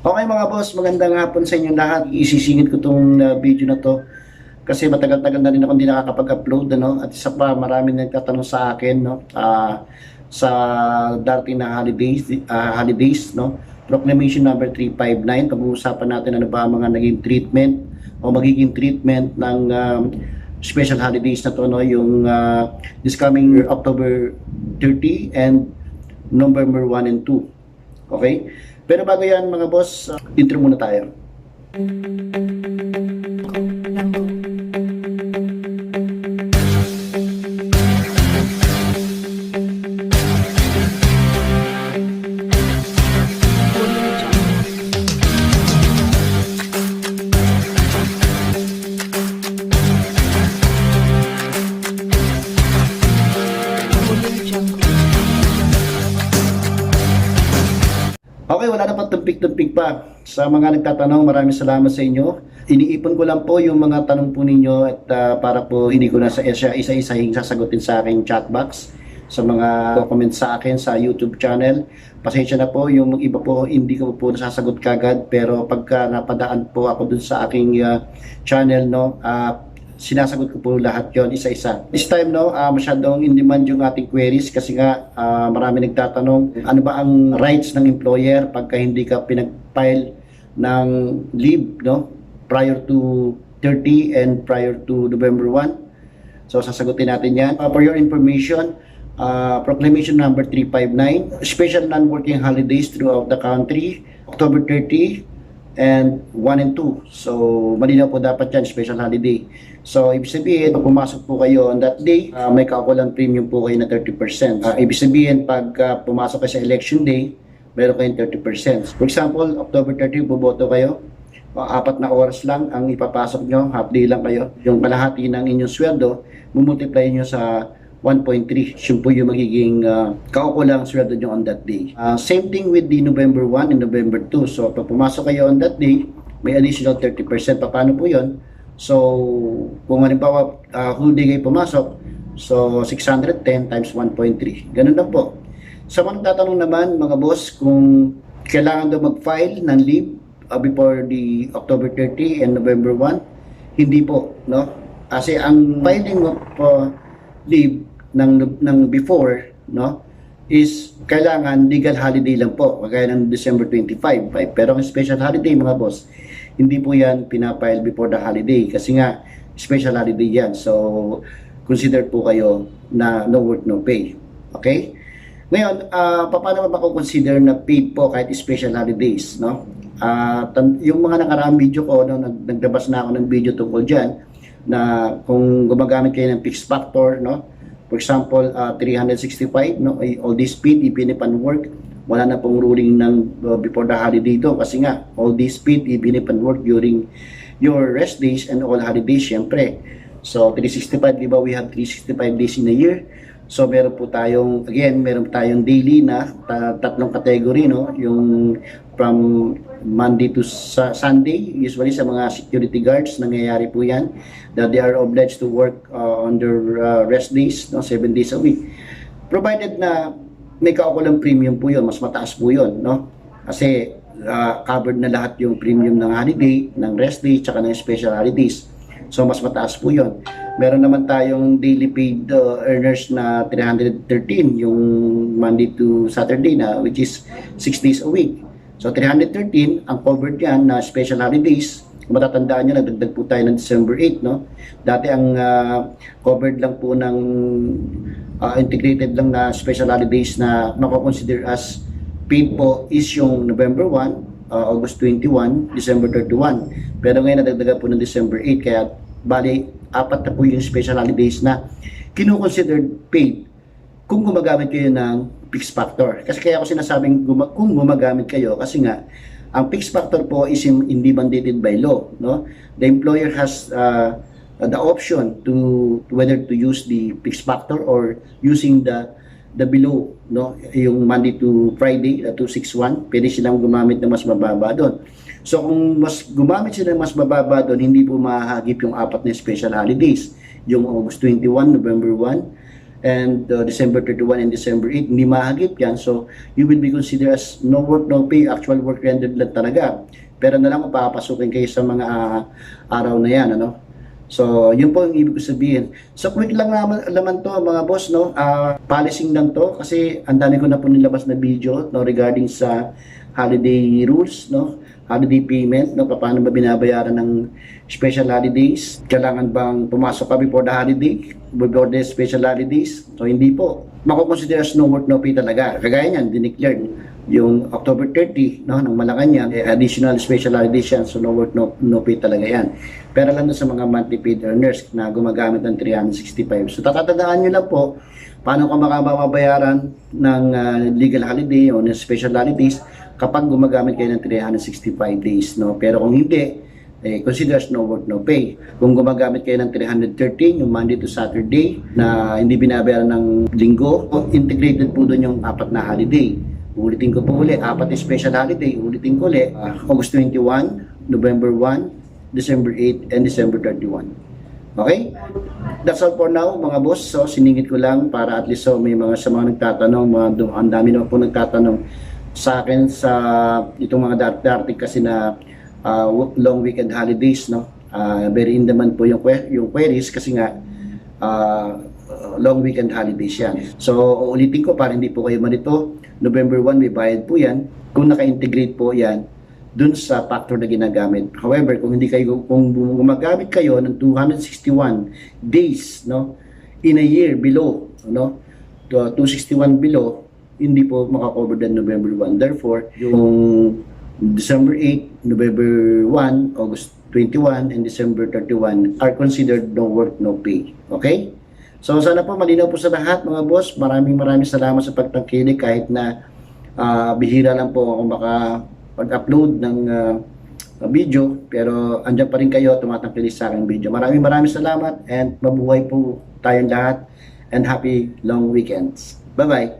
Okay mga boss, magandang hapon sa inyo lahat. Isisingit ko tong uh, video na to kasi matagal-tagal na rin ako hindi nakakapag-upload ano? At isa pa marami nagtatanong sa akin no? Ah, sa darating na holidays ah, holidays no? Proclamation number 359 pag-uusapan natin ano ba mga naging treatment o magiging treatment ng um, special holidays na to no? Yung ah, this coming October 30 and November 1 and 2 okay pero bago yan mga boss, uh, intro muna tayo. Okay, wala na pa tumpik-tumpik pa. Sa mga nagtatanong, maraming salamat sa inyo. Iniipon ko lang po yung mga tanong po ninyo at ah, para po hindi ko na sa isa- isa-isahing sasagutin sa aking chat box sa mga comment sa akin sa YouTube channel. Pasensya na po, yung iba po hindi ko po nasasagot kagad pero pagka napadaan po ako dun sa aking ah, channel, no, ah, sinasagot ko po lahat yon isa-isa. This time no, ah, masyadong in demand yung ating queries kasi nga ah, marami nagtatanong ano ba ang rights ng employer pagka hindi ka pinag-file ng leave no prior to 30 and prior to November 1. So sasagutin natin yan. Uh, for your information, uh, Proclamation number 359, special non-working holidays throughout the country, October 30 and 1 and 2. So, malinaw po dapat yan, special holiday. So, ibig sabihin, pag pumasok po kayo on that day, uh, may kaukulang premium po kayo na 30%. Uh, ibig sabihin, pag uh, pumasok kayo sa election day, meron kayong 30%. For example, October 30, boboto kayo, o apat na oras lang ang ipapasok nyo, half day lang kayo. Yung kalahati ng inyong sweldo, mumultiply nyo sa 1.3. Yun po yung magiging uh, kaukulang sweldo nyo on that day. Ah, same thing with the November 1 and November 2. So, pag pumasok kayo on that day, may additional 30%. Pa- Paano po yun? So, kung halimbawa uh, whole day kayo pumasok, so 610 times 1.3. Ganun lang po. Sa mga tatanong naman, mga boss, kung kailangan daw mag-file ng leave uh, before the October 30 and November 1, hindi po, no? Kasi ang filing of uh, leave ng ng before, no, is kailangan legal holiday lang po, kagaya ng December 25. Right? Pero ang special holiday, mga boss, hindi po yan pinapile before the holiday kasi nga special holiday yan. So, consider po kayo na no work, no pay. Okay? Ngayon, ah paano ba consider na paid po kahit special holidays, no? Tan- yung mga nakaraang video ko, no, nag naglabas na ako ng video tungkol diyan na kung gumagamit kayo ng fixed factor, no? For example, ah, 365, no, all this paid even work, wala na pong ruling ng uh, before the holiday to kasi nga all this paid even work during your rest days and all holidays syempre. So 365, di ba we have 365 days in a year. So meron po tayong again, meron tayong daily na ta- tatlong category no, yung from Monday to sa Sunday, usually sa mga security guards nangyayari po 'yan that they are obliged to work uh, on uh, rest days, no, 7 days a week. Provided na may kaukulang premium po 'yon, mas mataas po 'yon, no? Kasi uh, covered na lahat yung premium ng holiday, ng rest day, tsaka ng special holidays. So mas mataas po 'yon. Meron naman tayong daily paid uh, earners na 313 yung Monday to Saturday na which is 6 days a week. So 313 ang covered yan na special holidays. Kung matatandaan nyo, nagdagdag po tayo ng December 8, no? Dati ang uh, covered lang po ng uh, integrated lang na special holidays na mako-consider as paid po is yung November 1, uh, August 21, December 31. Pero ngayon nadagdagan po ng December 8 kaya bali apat na po yung special holidays na kino-considered paid kung gumagamit kayo ng fixed factor. Kasi kaya ako sinasabing guma- kung gumagamit kayo kasi nga ang fixed factor po is hindi mandated by law, no? The employer has uh, the option to whether to use the fixed factor or using the the below, no? Yung Monday to Friday, uh, 261, pwede silang gumamit ng mas mababa doon. So kung mas gumamit sila mas mababa doon, hindi po mahagip yung apat na special holidays. Yung August 21, November 1, and uh, December 31 and December 8, hindi mahagip yan. So, you will be considered as no work, no pay, actual work rendered lang talaga. Pero na lang kung papapasukin kayo sa mga ah, araw na yan, ano? So, yun po ang ibig ko sabihin. So, quick lang naman, laman to mga boss, no? Ah, policing lang to kasi ang dami ko na po nilabas na video no, regarding sa holiday rules, no? Holiday payment, no? Paano ba binabayaran ng special holidays? Kailangan bang pumasok ka before the holiday? Before the special holidays? So, hindi po. Makukonsider as no work, no pay talaga. Kagaya niyan, dineclared yung October 30 no ng Malacanang eh, additional special holidays yan so no work no, no pay talaga yan pero lang sa mga monthly paid earners na gumagamit ng 365 so tatatandaan nyo lang po paano ka makababayaran ng ah, legal holiday o special holidays kapag gumagamit kayo ng 365 days no pero kung hindi eh, consider as no work, no pay. Kung gumagamit kayo ng 313, yung Monday to Saturday, na hindi binabayaran ng linggo, integrated po doon yung apat na holiday. Ulitin ko po uli, apat special holiday. Ulitin ko uli, ah, August 21, November 1, December 8, and December 31. Okay? That's all for now, mga boss. So, siningit ko lang para at least so, may mga sa mga nagtatanong, mga, ang dami naman po nagtatanong sa akin sa itong mga dart-darting kasi na wo- long weekend holidays, no? Ah, very in demand po yung, yung queries kasi nga ah, long weekend holidays yan. So, uulitin ko para hindi po kayo manito. November 1 may bayad po yan. Kung naka-integrate po yan, dun sa factor na ginagamit. However, kung hindi kayo kung gumagamit kayo ng 261 days, no, in a year below, no, to 261 below, hindi po makakover din November 1. Therefore, yung December 8, November 1, August 21, and December 31 are considered no work, no pay. Okay? So sana po malinaw po sa lahat mga boss. Maraming maraming salamat sa pagtangkilik kahit na ah, bihira lang po ako maka pag-upload ng ah, video pero andyan pa rin kayo tumatangkilik sa aking video. Maraming maraming salamat and mabuhay po tayong lahat and happy long weekends. Bye-bye!